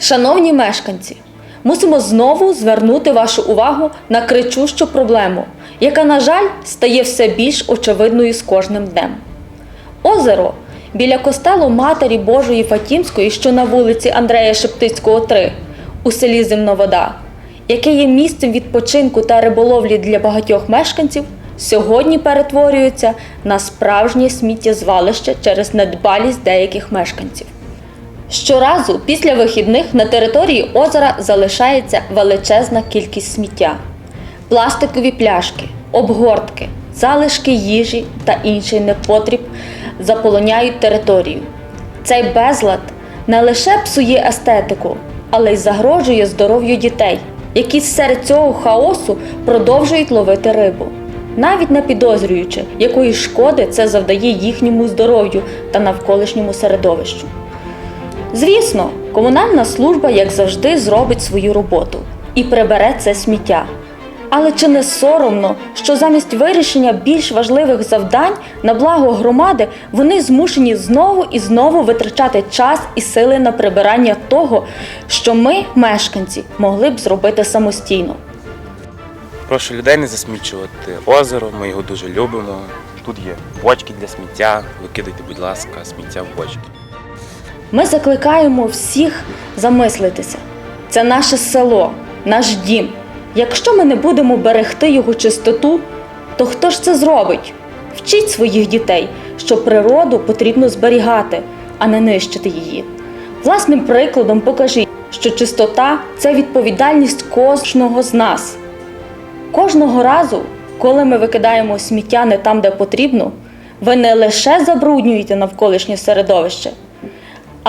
Шановні мешканці, мусимо знову звернути вашу увагу на кричущу проблему, яка, на жаль, стає все більш очевидною з кожним днем. Озеро біля костелу Матері Божої Фатімської, що на вулиці Андрея Шептицького, 3, у селі Земновода, яке є місцем відпочинку та риболовлі для багатьох мешканців, сьогодні перетворюється на справжнє сміттєзвалище через недбалість деяких мешканців. Щоразу після вихідних на території озера залишається величезна кількість сміття: пластикові пляшки, обгортки, залишки їжі та інший непотріб заполоняють територію. Цей безлад не лише псує естетику, але й загрожує здоров'ю дітей, які серед цього хаосу продовжують ловити рибу, навіть не підозрюючи, якої шкоди це завдає їхньому здоров'ю та навколишньому середовищу. Звісно, комунальна служба, як завжди, зробить свою роботу і прибере це сміття. Але чи не соромно, що замість вирішення більш важливих завдань на благо громади вони змушені знову і знову витрачати час і сили на прибирання того, що ми, мешканці, могли б зробити самостійно? Прошу людей не засмічувати озеро, ми його дуже любимо. Тут є бочки для сміття. Викидайте, будь ласка, сміття в бочки. Ми закликаємо всіх замислитися. Це наше село, наш дім. Якщо ми не будемо берегти його чистоту, то хто ж це зробить? Вчіть своїх дітей, що природу потрібно зберігати, а не нищити її. Власним прикладом покажіть, що чистота це відповідальність кожного з нас. Кожного разу, коли ми викидаємо сміття не там, де потрібно, ви не лише забруднюєте навколишнє середовище,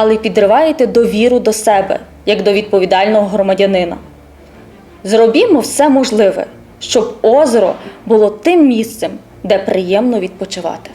але й підриваєте довіру до себе, як до відповідального громадянина. Зробімо все можливе, щоб озеро було тим місцем, де приємно відпочивати.